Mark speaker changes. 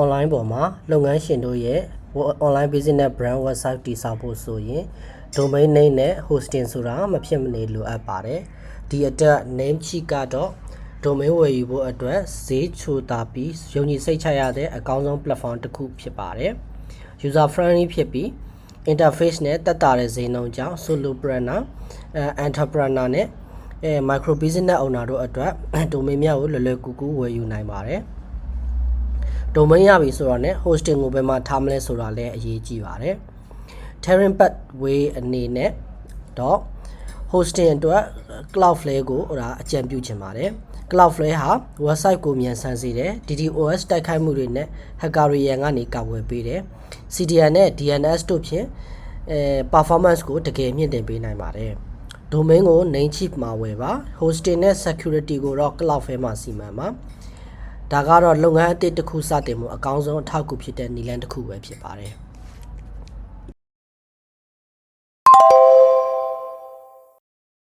Speaker 1: online ပေါ်မှာလုပ်ငန်းရှင်တို့ရဲ့ online business brand website တည်ဆောက်ဖို့ဆိုရင် domain name နဲ့ hosting ဆိုတာမဖြစ်မနေလိုအပ်ပါတယ်ဒီအတွက် name cheat ကတော့ domain ဝယ်ယူဖို့အတွက်ဈေးချိုတာပြီးယုံကြည်စိတ်ချရတဲ့အကောင်းဆုံး platform တစ်ခုဖြစ်ပါတယ် user friendly ဖြစ်ပြီး interface နဲ့တက်တာတဲ့ဈေးနှုန်းကြောင့် solopreneur အဲ entrepreneur နဲ့အဲ micro business owner တို့အတွက် domain များကိုလွယ်လွယ်ကူကူဝယ်ယူနိုင်ပါတယ် domain ရပြီဆိုတော့ ਨੇ hosting ကိုဘယ်မှာထားမလဲဆိုတာလည်းအရေးကြီးပါတယ် Terran Pathway အနေနဲ့တော့ hosting အတွက် Cloudflare ကိုဟိုဒါအကြံပြုချင်ပါတယ် Cloudflare ဟာ website ကိုမြန်ဆန်စေတယ် DDoS တိုက်ခိုက်မှုတွေနဲ့ hacker တွေရန်ကနေကာကွယ်ပေးတယ် CDN နဲ့ DNS တို့ဖြင့်အဲ performance ကိုတကယ်မြင့်တင်ပေးနိုင်ပါတယ် domain ကို name cheap မှာဝယ်ပါ hosting နဲ့ security ကိုတော့ Cloudflare မှာစီမံပါ ဒါကတော့လုပ်ငန်းအသစ်တစ်ခုစတင်မှုအကောင်းဆုံးအထောက်အကူဖြစ်တဲ့နည်းလမ်းတစ်ခုပဲဖြစ်ပါတယ်